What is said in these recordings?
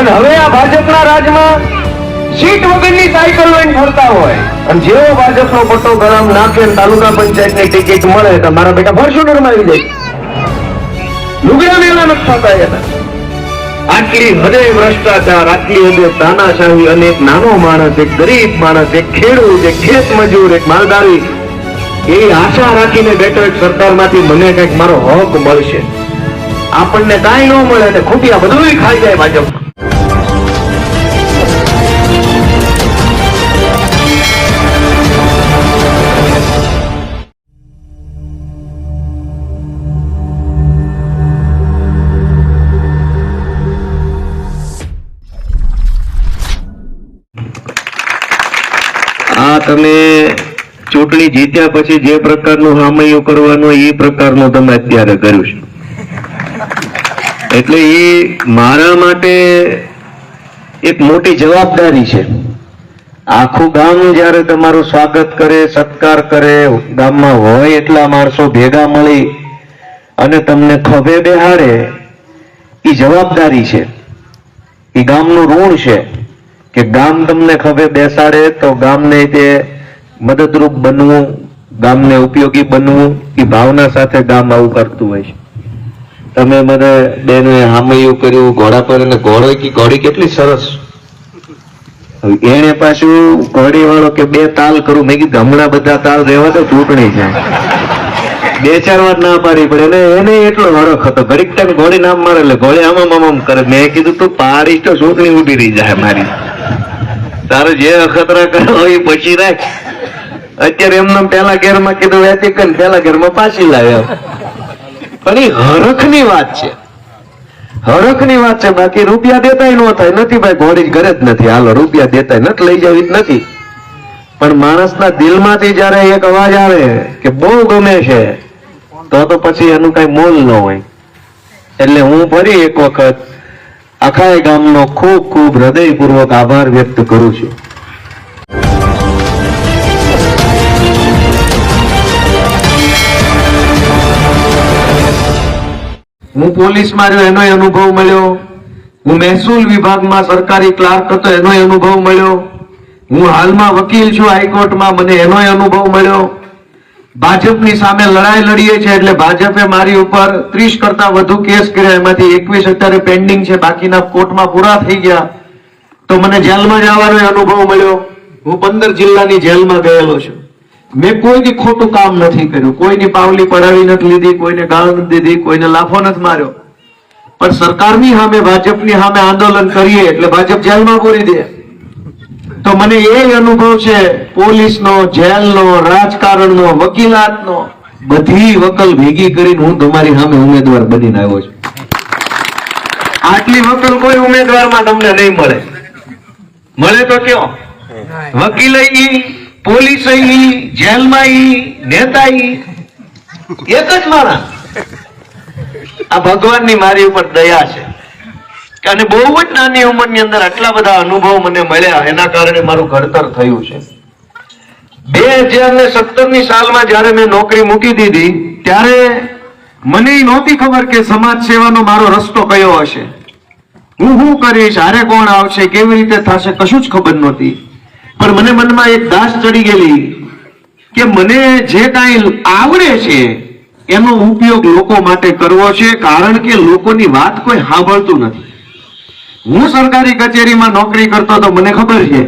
અને હવે આ ભાજપના રાજમાં સીટ વગરની સાયકલ લઈને ફરતા હોય. અને જેવો ભાજપનો પટ્ટો ગળામ નાખે તાલુકા પંચાયતની ટિકિટ મળે તો મારા બેટા ફોર્ચ્યુનરમાં આવી જાય લુગડા મેલા નથી થતા એના. આટલી હદે ભ્રષ્ટાચાર, આટલી હદે તાનાશાહી, અને એક નાનો માણસ, એક ગરીબ માણસ, એક ખેડૂત, એક ખેત મજૂર, એક માલધારી, એવી આશા રાખીને બેઠો એક સરકારમાંથી મને કંઈક મારો હક મળશે. આપણને કાંઈ ન મળે અને ખૂટિયા બધું ખાઈ જાય ભાજપ. ચૂંટણી જીત્યા પછી જે પ્રકારનું હામૈયું કરવાનું એ પ્રકારનું તમે અત્યારે કર્યું છે. એટલે એ મારા માટે એક મોટી જવાબદારી છે. આખું ગામ જ્યારે તમારું સ્વાગત કરે, સત્કાર કરે, ગામમાં હોય એટલા માણસો ભેગા મળી અને તમને ખભે બેહાડે, એ જવાબદારી છે. એ ગામનું ઋણ છે કે ગામ તમને ખભે બેસાડે તો ગામને તે મદદરૂપ બનવું, ગામને ઉપયોગી બનવું, એ ભાવના સાથે ગામ આવું કરતું હોય છે. તમે મને બેને હામૈયું કર્યું, ઘોડા પર અને ઘોડો કે ઘોડી કેટલી સરસ? એને પાછું ઘોડી વાળો કે બે તાલ કરું, મેં કીધું હમણાં બધા તાલ રહેવા તો ચૂંટણી છે બે ચાર વાર ના પાડી પડે એટલે એને એટલો હરખ હતો. ઘડીક ટાઈમ ઘોડી નામ મારે, એટલે ઘોડી આમ આમ કરે. મેં કીધું, તું પાડી તો ચૂંટણી ઊભી રહી જાય મારી. તારે જે અખતરા કરો એ પછી રાખ. અત્યારે એમને પેલા ઘેરમાં કીધું વેચી પેલા ઘેરમાં પાછી લાવ્યા. પણ એ હરખની વાત છે. હરખની વાત છે, બાકી રૂપિયા દેતાય ન થાય નથી ભાઈ ઘોડી ઘરે જ નથી. હાલો, રૂપિયા દેતાય, નથી લઈ જવી જ નથી. પણ માણસના દિલમાંથી જયારે એક અવાજ આવે કે બહુ ગમે છે, તો તો પછી એનું કઈ મોલ ન હોય. એટલે હું ફરી એક વખત આખા ગામનો ખૂબ ખૂબ હૃદયપૂર્વક આભાર વ્યક્ત કરું છું. હું પોલીસમાં રહ્યો એનો અનુભવ મળ્યો. હું મહેસૂલ વિભાગમાં સરકારી ક્લાર્ક હતો એનો અનુભવ મળ્યો. હું હાલમાં વકીલ છું હાઈકોર્ટમાં, મને એનો અનુભવ મળ્યો. ભાજપની સામે લડાઈ લડીએ છીએ એટલે ભાજપે મારી ઉપર ત્રીસ કરતા વધુ કેસ કર્યા, એમાંથી એકવીસ અત્યારે પેન્ડિંગ છે, બાકીના કોર્ટમાં પૂરા થઈ ગયા. તો મને જેલમાં જવાનો અનુભવ મળ્યો. હું પંદર જિલ્લાની જેલમાં ગયેલો છું. મેં કોઈની ખોટું કામ નથી કર્યું. કોઈની પાવલી પડાવી નથી લીધી કોઈને ગાળ નથી દીધી કોઈને લાફો નથી માર્યો. પણ સરકારની સામે ભાજપની સામે આંદોલન કરીએ એટલે ભાજપ જેલમાં પૂરી દે. તો મને એ અનુભવ છે પોલીસનો જેલનો રાજકારણનો વકીલાતનો બધી વકલ ભેગી કરીને હું તમારી સામે ઉમેદવાર બનીને આવ્યો છું. આટલી વકલ કોઈ ઉમેદવારમાં તમને નહીં મળે. મળે તો કયો? વકીલ પોલીસ જેલમાં નેતા એક જ મારા આ ભગવાનની મારી ઉપર દયા છે. અને બહુ જ નાની ઉંમરની અંદર આટલા બધા અનુભવ મને મળ્યા, એના કારણે મારું ઘડતર થયું છે. બે હજાર ને સત્તરની સાલમાં જયારે મેં નોકરી મૂકી દીધી, ત્યારે મને નહોતી ખબર કે સમાજ સેવાનો મારો રસ્તો કયો હશે. હું શું કરીશ, હારે કોણ આવશે, કેવી રીતે થશે, કશું જ ખબર નહોતી. પણ મને મનમાં એક દાસ ચડી ગયેલી કે મને જે કાંઈ આવડે છે, એનો ઉપયોગ લોકો માટે કરવો છે, કારણ કે લોકોની વાત કોઈ સાંભળતું નથી. હું સરકારી કચેરીમાં નોકરી કરતો તો મને ખબર છે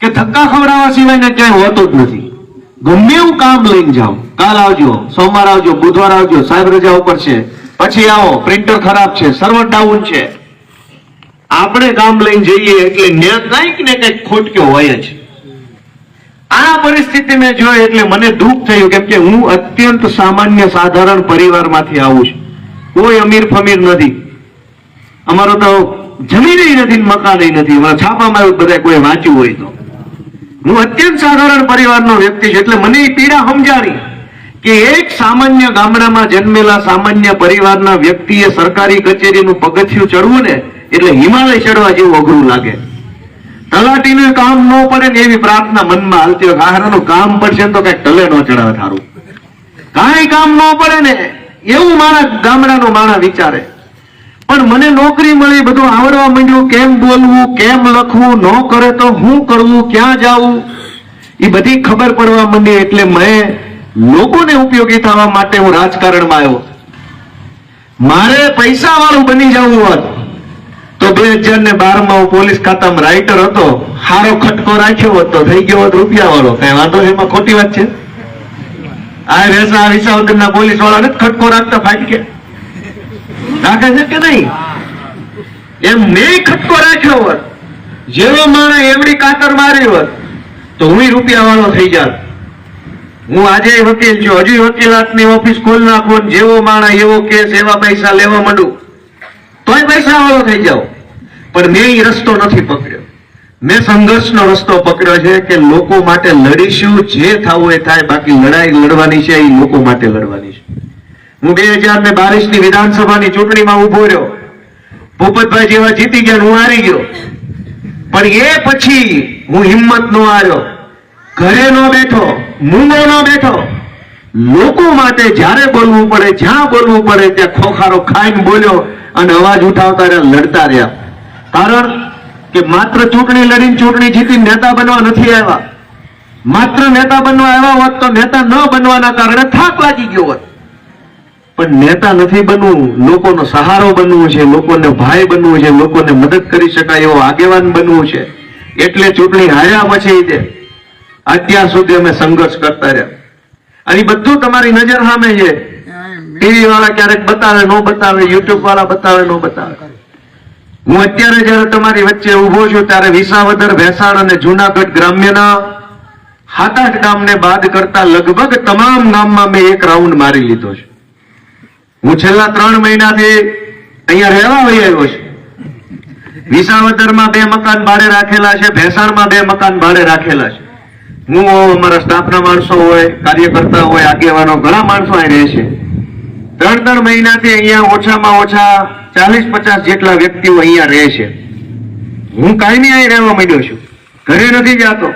કે ધક્કા ખવડાવવા સિવાયને ક્યાંય હોતું જ નથી. ગમે એવું કામ લઈને જાઓ, કાલ આવજો, સોમવાર આવજો, બુધવાર આવજો, સાહેબ રજા ઉપર છે. પછી આવો, પ્રિન્ટર ખરાબ છે સર્વર ડાઉન છે. આપણે કામ લઈને જઈએ એટલે કંઈક ને કંઈક ખોટક્યો હોય જ. આ પરિસ્થિતિ મેં જોઈ એટલે મને દુઃખ થયું કેમ કે હું અત્યંત સામાન્ય સાધારણ પરિવારમાંથી આવું છું. કોઈ અમીર ફમીર નથી. અમારો તો જમીન નથી મકાન નથી. અમારા છાપામાં બધા કોઈ વાંચ્યું હોય તો. હું અત્યંત સાધારણ પરિવારનો વ્યક્તિ છું એટલે મને એ પીડા સમજાણી કે એક સામાન્ય ગામડામાં જન્મેલા સામાન્ય પરિવારના વ્યક્તિએ સરકારી કચેરીનું પગથિયું ચડવું ને એટલે હિમાલય ચડવા જેવું અઘરું લાગે. તલાટીનું કામ ન પડે ને એવી પ્રાર્થના મનમાં હાલતી આહારનું કામ પડશે ને તો કઈ ટલે ન ચડાવે થારું. કાંઈ કામ ન પડે ને એવું મારા ગામડાનો માણા વિચારે. પણ મને નોકરી મળી, બધું આવડવા માંડ્યું, કેમ બોલવું, કેમ લખવું, ન કરે તો હું કરવું, ક્યાં જાવું? એ બધી ખબર પડવા માંડી એટલે મેં લોકોને ઉપયોગી થવા માટે હું રાજકારણમાં આવ્યો. મારે પૈસા વાળું બની જવું હોત. તો બે હજાર ને બારમાં હું પોલીસ ખાતામાં રાઇટર હતો. સારો ખટકો રાખ્યો હોત થઈ ગયો હોત રૂપિયા વાળો કઈ વાંધો એમાં ખોટી વાત છે. આ રેસા વિસાવદર ના પોલીસ વાળાને ખટકો રાખતા ફાટકે. રાખે છે કે નહીં? એમ મેં ખટકો રાખ્યો હોત, જેવો માણસ એમડી કાતર મારી હોત, તો હું રૂપિયા વાળો થઈ જાત. હું આજે વકીલ છું, હજુ વકીલાતની ઓફિસ ખોલ નાખો જેવો માણસ એવો કેસ, એવા પૈસા લેવા માંડું, તોય પૈસા વાળો થઈ જાવ પણ મેં એ રસ્તો નથી પકડ્યો. મેં સંઘર્ષનો રસ્તો પકડ્યો છે કે લોકો માટે લડીશું, જે થવું એ થાય, બાકી લડાઈ લડવાની છે એ લોકો માટે લડવાની છે. હું બે હજાર ને બાવીસની વિધાનસભાની ચૂંટણીમાં ઊભો રહ્યો. ભૂપતભાઈ જેવા જીતી ગયા હું હારી ગયો. પણ એ પછી હું હિંમત નો હાર્યો. ઘરે નો બેઠો, મૂંગો નો બેઠો. લોકો માટે જ્યારે બોલવું પડે, જ્યાં બોલવું પડે, ત્યાં ખોખારો ખાઈને બોલ્યો અને અવાજ ઉઠાવતા રહ્યા, લડતા રહ્યા. કારણ કે માત્ર ચૂંટણી લડીને ચૂંટણી જીતી નેતા બનવા નથી આવ્યા. માત્ર નેતા બનવા આવ્યા હોત તો નેતા ન બનવાના કારણે થાક લાગી ગયો હોત. પણ નેતા નથી બનવું લોકોનો સહારો બનવું છે લોકોને ભાઈ બનવું છે લોકોને મદદ કરી શકાય એવો આગેવાન બનવું છે. એટલે ચૂંટણી હાર્યા પછી તે અત્યાર સુધી અમે સંઘર્ષ કરતા રહ્યા. અને બધું તમારી નજર સામે છે. ટીવી વાળા ક્યારેક બતાવે નો બતાવે યુટ્યુબ વાળા બતાવે નો બતાવે. હું અત્યારે જયારે તમારી વચ્ચે ઊભો છું ત્યારે વિસાવદર, ભેસાણ અને જુનાગઢ ગ્રામ્યના સાત આઠ ગામને બાદ કરતા લગભગ તમામ ગામમાં મેં એક રાઉન્ડ મારી લીધો છે. હું છેલ્લા ત્રણ મહિનાથી અહીંયા રહેવા વહી આવ્યો છું. વિસાવદરમાં બે મકાન ભાડે રાખેલા છે, ભેસાણમાં બે મકાન ભાડે રાખેલા છે. હું અમારા સ્ટાફના માણસો હોય, કાર્યકર્તા હોય, આગેવાનો, ઘણા માણસો અહીં રહે છે. ત્રણ ત્રણ મહિનાથી અહીંયા ઓછામાં ઓછા ચાલીસ પચાસ જેટલા વ્યક્તિઓ અહીંયા રહે છે. હું કાયમી અહીં રહેવા માંડ્યો છું. ઘરે નથી જતો.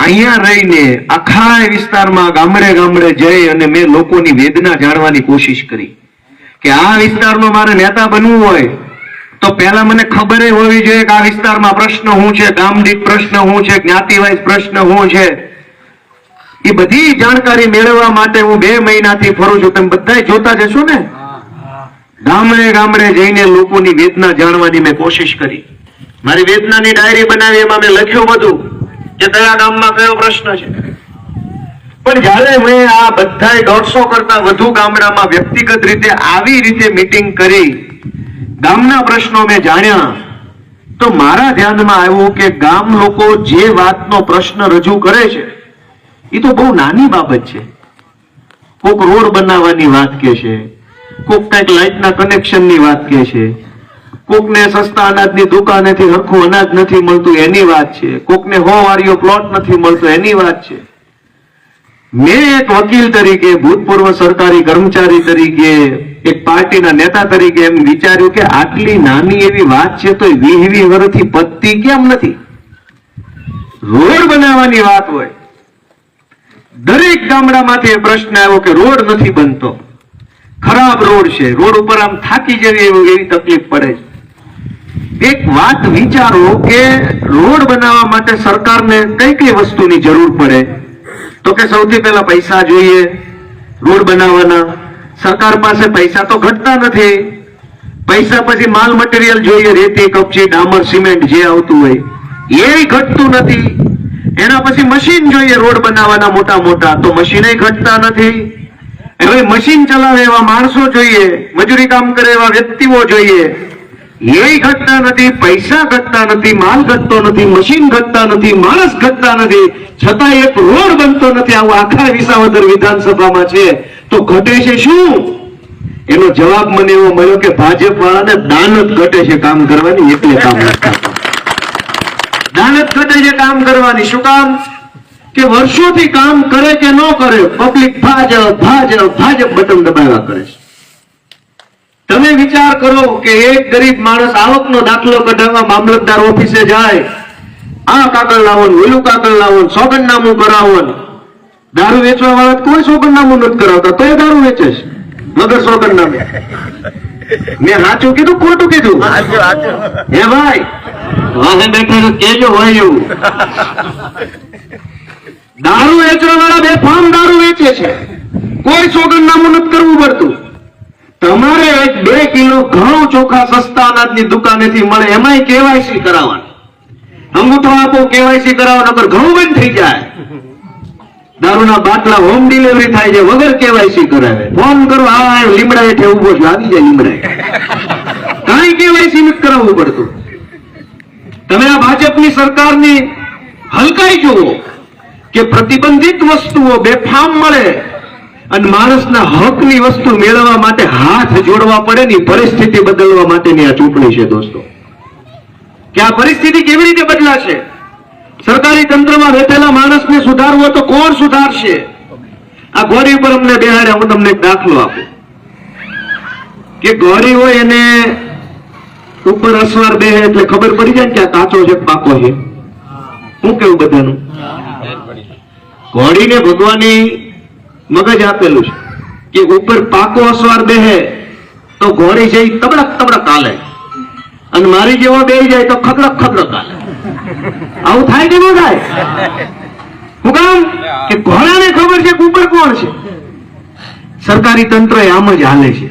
અહીંયા રહીને આખા વિસ્તારમાં ગામડે ગામડે જઈ અને મેં લોકોની વેદના જાણવાની કોશિશ કરી કે આ વિસ્તારમાં મારે નેતા બનવું હોય તો પહેલા મને ખબર હોવી જોઈએ કે આ વિસ્તારમાં પ્રશ્ન શું છે, ગામદીઠ પ્રશ્ન શું છે, જ્ઞાતિવાઇઝ પ્રશ્ન શું છે. એ બધી જાણકારી મેળવવા માટે હું બે મહિનાથી ફરું છું. તમે બધા જોતા જશો ને? ગામડે ગામડે જઈને લોકોની વેદના જાણવાની મેં કોશિશ કરી. મારી વેદનાની ડાયરી બનાવી એમાં મેં લખ્યું બધું કે કયા ગામમાં કયો પ્રશ્ન છે. પણ જ્યારે મેં આ બધા દોઢસો કરતા વધુ ગામડામાં વ્યક્તિગત રીતે આવી રીતે મિટિંગ કરી ગામના પ્રશ્નો મેં જાણ્યા તો મારા ધ્યાનમાં આવ્યું કે ગામ લોકો જે વાતનો પ્રશ્ન રજૂ કરે છે એ તો બહુ નાની બાબત છે. કોક રોડ બનાવવાની વાત કે છે, કોક કંઈક લાઇટના કનેક્શનની વાત કે છે, કોકને સસ્તા અનાજની દુકાનેથી હરખું અનાજ નથી મળતું એની વાત છે, કોકને હો વાળીઓ પ્લોટ નથી મળતો એની વાત છે. મેં એક વકીલ તરીકે, ભૂતપૂર્વ સરકારી કર્મચારી તરીકે, એક પાર્ટીના નેતા તરીકે એમ વિચાર્યું કે આટલી નાની એવી વાત છે તો વીહવી વીહ વર્ષથી પત્તી કેમ નથી? રોડ બનાવવાની વાત હોય દરેક ગામડામાંથી એ પ્રશ્ન આવ્યો કે રોડ નથી બનતો. ખરાબ રોડ છે. રોડ ઉપર આમ થાકી જવી એવી તકલીફ પડે છે. એક વાત વિચારો કે રોડ બનાવવા માટે સરકારને કઈ કઈ વસ્તુની જરૂર પડે? તો કે સૌથી પહેલા પૈસા જોઈએ, રોડ બનાવવાના. સરકાર પાસે પૈસા તો ઘટતા નથી. પૈસા પછી માલ મટીરિયલ જોઈએ, રેતી, કપચી, ડામર, સિમેન્ટ જે આવતું હોય. એ ઘટતું નથી. એના પછી મશીન જોઈએ, રોડ બનાવવાના મોટા મોટા, તો મશીન ઘટતા નથી. હવે મશીન ચલાવે એવા માણસો જોઈએ, મજૂરી કામ કરે એવા વ્યક્તિઓ જોઈએ. એ ઘટતા નથી, પૈસા ઘટતા નથી, માલ ઘટતો નથી મશીન ઘટતા નથી, માણસ ઘટતા નથી. છતાં એક રોડ બનતો નથી. આવું આખા વિસાવદર વિધાનસભામાં છે. તો ઘટે છે શું? એનો જવાબ મને એવો મળ્યો કે ભાજપ વાળાને દાનત ઘટે છે કામ કરવાની એટલે કામ નથી કામ કરવાની? શું કામ? કે વર્ષોથી કામ કરે કે ન કરે, પબ્લિક ભાજપ ભાજપ ભાજપ બટન દબાવ્યા કરે છે. તમે વિચાર કરો કે એક ગરીબ માણસ આવકનો દાખલો કઢાવવા મામલતદાર ઓફિસે જાય, આ કાગળ લાવો ને ઓલું કાગળ લાવો સોગંદનામું કરાવો દારૂ વેચવા વાળા કોઈ સોગંદનામું નથી કરાવતા તો એ દારૂ વેચે છે, મગર સોગંદનામે. મેં સાચું કીધું ખોટું કીધું? હે ભાઈ? વાહે બેઠેલું કેજો હોય એવું દારૂ વેચવા વાળા બે ફાર્મ દારૂ વેચે છે. કોઈ સોગંદનામું નથી કરવું પડતું. તમારે એક બે કિલો ઘઉં ચોખા સસ્તા અનાજની દુકાનેથી મળે એમાંય કેવાયસી કરાવવાનું. અંગૂઠો આપો કેવાયસી કરાવો નકર ઘઉં બંધ થઈ જાય. દારૂના બાટલા હોમ ડિલિવરી થાય છે, વગર કેવાયસી કરાવે. ફોન કરો, આ લીમડા હેઠે ઊભો છું, આવી જાય લીમડા કાંઈ કેવાયસી કરાવવું પડતું. તમે આ ભાજપની સરકારની હલકાઈ જુઓ કે પ્રતિબંધિત વસ્તુઓ બેફામ મળે અને માણસના હકની વસ્તુ મેળવવા માટે હાથ જોડવા પડે ની પરિસ્થિતિ બદલવા માટેની આ ચૂંટણી છે, દોસ્તો. કે આ પરિસ્થિતિ કેવી રીતે બદલાશે? સરકારી તંત્રમાં બેઠેલા માણસને સુધારવો તો કોણ સુધારશે? આ ગોરી ઉપર અમને બેહાડે, હું તમને એક દાખલો આપું. કે ગોરી હોય એને ઉપર અસવાર બે એટલે ખબર પડી જાય કે આ કાચો છે, પાકો છે. શું કેવું બધાનું? ઘોડીને ભગવાનની મગજ આપેલું છે કે ઉપર પાકો અસવાર બેહે તો ઘોડી છે તબડક તબડક હાલે. અને મારી જેવો બે જાય તો ખકડક ખકડક હાલે. આવું થાય કે ન થાય? હું કામ કે ઘોડાને ખબર છે કે કોણ છે? સરકારી તંત્ર આમ જ હાલે છે.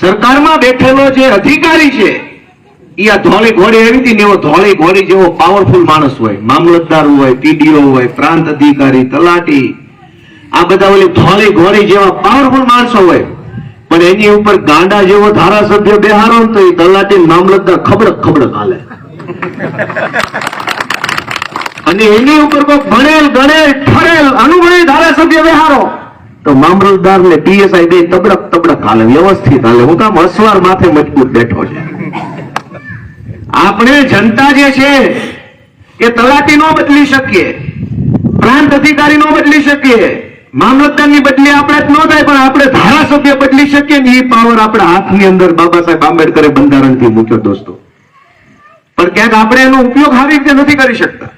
સરકારમાં બેઠેલો જે અધિકારી છે એ આ ધોળી ઘોડી આવી હતી ને એવો ધોળી ઘોડી જેવો પાવરફુલ માણસ હોય, મામલતદાર હોય, પીડીઓ હોય, પ્રાંત અધિકારી, તલાટી, આ બધા ઓલી ધોળી ઘોડી જેવા પાવરફુલ માણસો હોય. પણ એની ઉપર ગાંડા જેવો ધારાસભ્ય બેહારો તો એ તલાટી મામલતદાર ખબડક ખબડક હાલે. અને એની ઉપર કોઈ ભણેલ, ગણેલ, ઠરેલ, અનુભવી ધારાસભ્ય બેહારો તો મામલતદાર ને પીએસઆઈ બે તબડક તબડક હાલે, વ્યવસ્થિત હાલે. હું કામ અસવાર માથે મજબૂત બેઠો છે. આપણે જનતા જે છે એ તલાટી નો બદલી શકીએ, પ્રાંત અધિકારી નો બદલી શકીએ, મામલતદારની બદલી આપણે જ ન થાય, પણ આપણે ધારાસભ્ય બદલી શકીએ ને એ પાવર આપણા હાથની અંદર બાબા સાહેબ આંબેડકરે બંધારણથી મૂક્યો દોસ્તો. પણ ક્યાંક આપણે એનો ઉપયોગ સારી રીતે નથી કરી શકતા.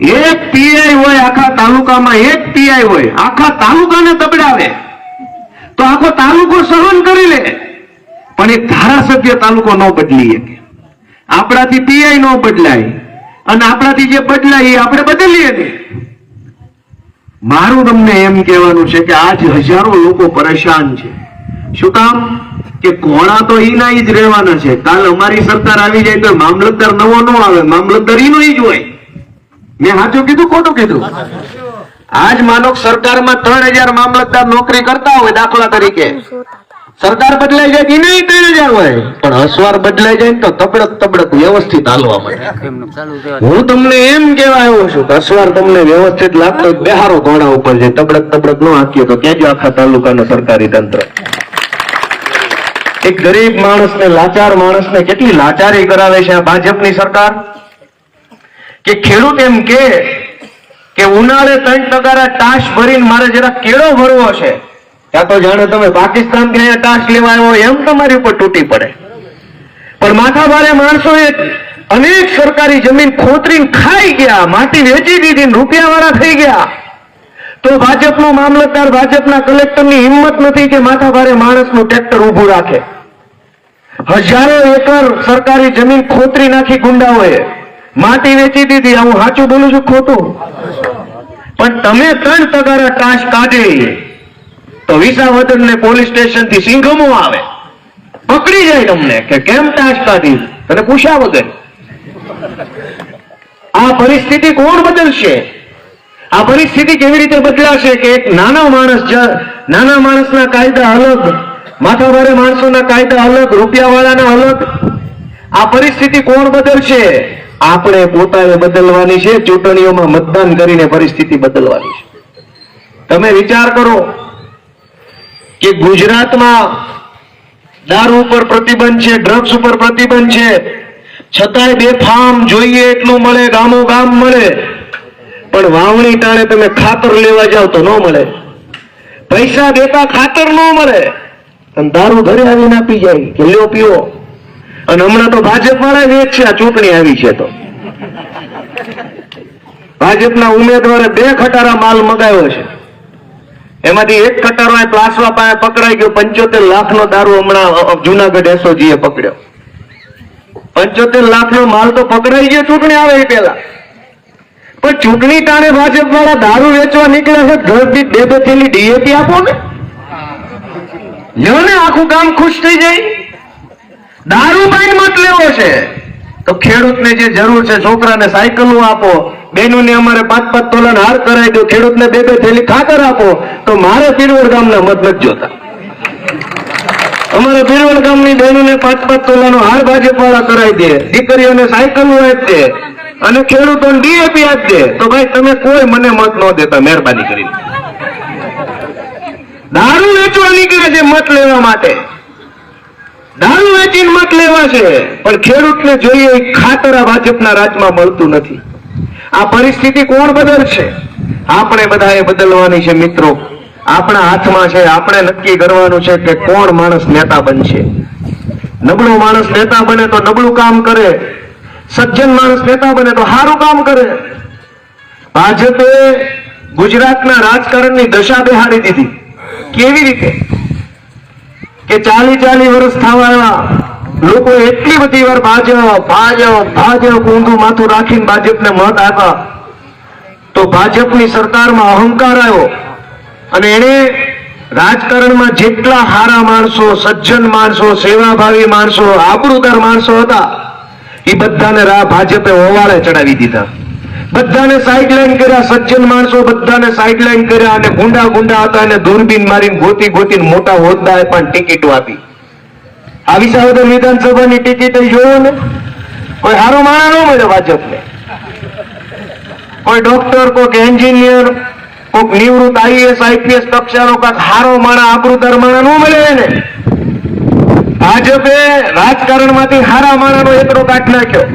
એક પીઆઈ હોય આખા તાલુકામાં, એક પીઆઈ હોય, આખા તાલુકાને દબડાવે. તો આખો તાલુકો સહન કરી લે. પણ એક ધારાસભ્ય તાલુકો ન બદલી શકે. આપણાથી પીઆઈ ન બદલાય. અને આપણાથી જે બદલાય એ આપણે બદલીએ ને મારું તમને એમ કહેવાનું છે કે આજ હજારો લોકો પરેશાન છે. શું કામ? કે કોણા તો ઈના જ રહેવાના છે. કાલ અમારી સરકાર આવી જાય તો મામલતદાર નવો ન આવે, મામલતદાર ઈનો જ હોય. મેં સાચું કીધું, ખોટું કીધું? આજ માનો સરકારમાં ત્રણ હજાર મામલતદાર નોકરી કરતા હોય દાખલા તરીકે. સરકાર બદલાઈ જાય કે નહીં ત્રણ હજાર હોય. પણ અસવાર બદલાઈ જાય તો તબડક તબડક વ્યવસ્થિત હાલવા મળે. હું તમને એમ કેવા આવ્યો છું કે અસવાર તમને વ્યવસ્થિત લાગતો બેહારો ઘોડા ઉપર છે તબડક તબડક ન હાંકીએ તો કહેજો આખા તાલુકાનું સરકારી તંત્ર? એક ગરીબ માણસને, લાચાર માણસને કેટલી લાચારી કરાવે છે ભાજપની સરકાર? કે ખેડૂત એમ કે કે ઉનાળે ત્રણ ટકાના ટાશ ભરીને મારે જરા કેળો ભરવો છે. ત્યાં તો જાણે તમે પાકિસ્તાનથી અહીંયા ટાશ લેવા આવ્યો એમ તમારી ઉપર તૂટી પડે. પણ માથા ભારે એ અનેક સરકારી જમીન ખોતરીને ખાઈ ગયા, માટી વેચી દીધી રૂપિયા વાળા થઈ ગયા. તો ભાજપનો મામલતદાર ભાજપના કલેક્ટરની હિંમત નથી કે માથા ભારે માણસનું ટ્રેક્ટર ઊભું રાખે. હજારો એકર સરકારી જમીન ખોતરી નાખી ગુંડાઓએ માટી વેચી દીધી. હું સાચું બોલું છું ખોટું? પણ તમે ત્રણ તગારા ટાશ કાઢી તો વિસાવદર ને પોલીસ સ્ટેશનથી સિંઘમો આવે. પકડી જાય તમને કે કેમ ટાશ કાઢી? અને પૂછ્યા વગર. આ પરિસ્થિતિ કોણ બદલશે? આ પરિસ્થિતિ કેવી રીતે બદલાશે કે એક નાનો માણસ નાના માણસના કાયદા અલગ માથાભારે માણસોના કાયદા અલગ, રૂપિયાવાળાના અલગ. આ પરિસ્થિતિ કોણ બદલશે? આપણે પોતાને બદલવાની છે, ચૂંટણીઓમાં મતદાન કરીને પરિસ્થિતિ બદલવાની છે. તમે વિચાર કરો કે ગુજરાતમાં દારૂ ઉપર પ્રતિબંધ છે ડ્રગ્સ ઉપર પ્રતિબંધ છે. છતાંય બે ફાર્મ જોઈએ એટલું મળે, ગામો ગામ મળે. પણ વાવણી ટાણે તમે ખાતર લેવા જાવ તો ન મળે. પૈસા દેતા ખાતર ન મળે. અને દારૂ ઘરે આવીને આપી જાય કે લ્યો પીવો અને હમણાં તો ભાજપ વાળા વેચ છે, આ ચૂંટણી આવી છે તો. ભાજપના ઉમેદવારે બે ખટારા માલ મગાવ્યો છે. એમાંથી એક કટારો એ પ્લાસવા પાસે પકડાઈ ગયો, પંચોતેર લાખ નો દારૂ હમણાં જુનાગઢ એસઓજી એ પકડ્યો. પંચોતેર લાખ નો માલ તો પકડાઈ ગયો, ચૂંટણી આવે એ પેલા પણ ચૂંટણી ટાણે ભાજપ વાળા દારૂ વેચવા નીકળે છે ઘર દીઠ બે થેલી ડીએપી આપો ને. લ્યો ને આખું ગામ ખુશ થઈ જાય? દારૂ પાઈને મત લેવો છે. તો ખેડૂતને જે જરૂર છે છોકરાને સાયકલો આપો. બેનોને અમારે પાંચ પાંચ તોલાના હાર કરાવી દો. ખેડૂતને બે બે થેલી ખાતર આપો. તો મારે પીરવડ ગામના મત નથી જોતા. અમારે પીરવડ ગામની બહેનોને પાંચ પાંચ તોલાનો હાર ભાજપવાળા કરાવી દે. દીકરીઓને સાયકલો આપી દે. અને ખેડૂતોને ડીએપી આપી તો ભાઈ તમે કોઈ મને મત ન દેતા, મહેરબાની કરીને. દારૂ વેચવા નીકળે છે મત લેવા માટે. દારૂ વેચીને મત લેવા છે. પણ ખેડૂતને જોઈએ ખાતર આ ભાજપના રાજમાં મળતું નથી. આ પરિસ્થિતિ કોણ બદલશે? આપણે બધાએ બદલવાની છે મિત્રો. આપણા હાથમાં છે, આપણે નક્કી કરવાનું છે કે કોણ માણસ નેતા બનશે. નબળો માણસ નેતા બને તો નબળું કામ કરે. સજ્જન માણસ નેતા બને તો સારું કામ કરે. ભાજપે ગુજરાતના રાજકારણની દશા બેહાડી દીધી. કેવી રીતે? કે ચાલી ચાલી વર્ષ થવાના લોકો એટલી બધી વાર ભાજપ ભાજપ ભાજપ ઊંધું માથું રાખીને ભાજપને મત આપ્યા. તો ભાજપની સરકારમાં અહંકાર આવ્યો અને એણે રાજકારણમાં જેટલા હારા માણસો, સજ્જન માણસો, સેવાભાવી માણસો, આબરૂદાર માણસો હતા, એ બધાને રા ભાજપે ઓવાળે ચડાવી દીધા. બધાને સાઇડલાઈન કર્યા, સજ્જન માણસો બધાને સાઇડલાઈન કર્યા અને ગુંડા ગુંડા હતા અને દૂરબીન મારીને ગોતી ગોતીને મોટા હોદ્દાએ પણ ટિકિટો આપી આવી સાવધાન વિધાનસભાની ટિકિટ જોયો ને. કોઈ સારો માણા ન મળે ભાજપને. કોઈ ડોક્ટર કોઈક એન્જિનિયર કોઈક નિવૃત્ત આઈએસ આઈપીએસ કક્ષાનો કાંક હારો માણા, આબરૂદાર માણા ન મળે એને. ભાજપે રાજકારણમાંથી હારા માણાનો એકડો કાઢ નાખ્યો.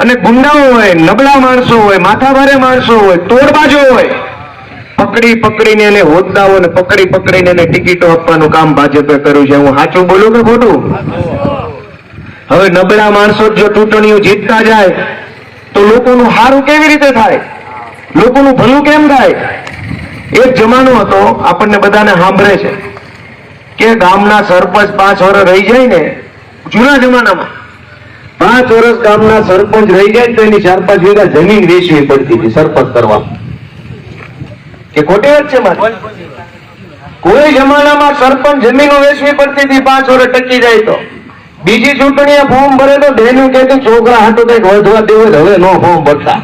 અને ગુંડાઓ હોય, નબળા માણસો હોય, માથાભારે માણસો હોય, તોડબાજો હોય. પકડી પકડીને એને હોદ્દાઓ ને પકડી પકડીને એને ટિકિટો આપવાનું કામ ભાજપે કર્યું છે. હું સાચું બોલું કે ખોટું? હવે નબળા માણસો જો ચૂંટણીઓ જીતતા જાય, તો લોકોનું સારું કેવી રીતે થાય? લોકોનું ભલું કેમ થાય? એક જમાનો હતો, આપણને બધાને સાંભળે છે, કે ગામના સરપંચ પાંચ વર્ષ રહી જાય ને, જૂના જમાનામાં પાંચ વર્ષ ગામના સરપંચ રહી જાય તો એની ચાર પાંચ વીઘા જમીન વેચવી પડતી હતી સરપંચ કરવા. કે ખોટી વાત છે કોઈ જમાનામાં સરપંચ જમીનો વેચવી પડતી હતી, પાંચ વર્ષ ટકી જાય તો. બીજી ચૂંટણીએ ફોર્મ ભરે તો બહેનું કહેતું છોકરા હાટું કંઈક વધવા દેવું હવે નો ફોર્મ ભરતા.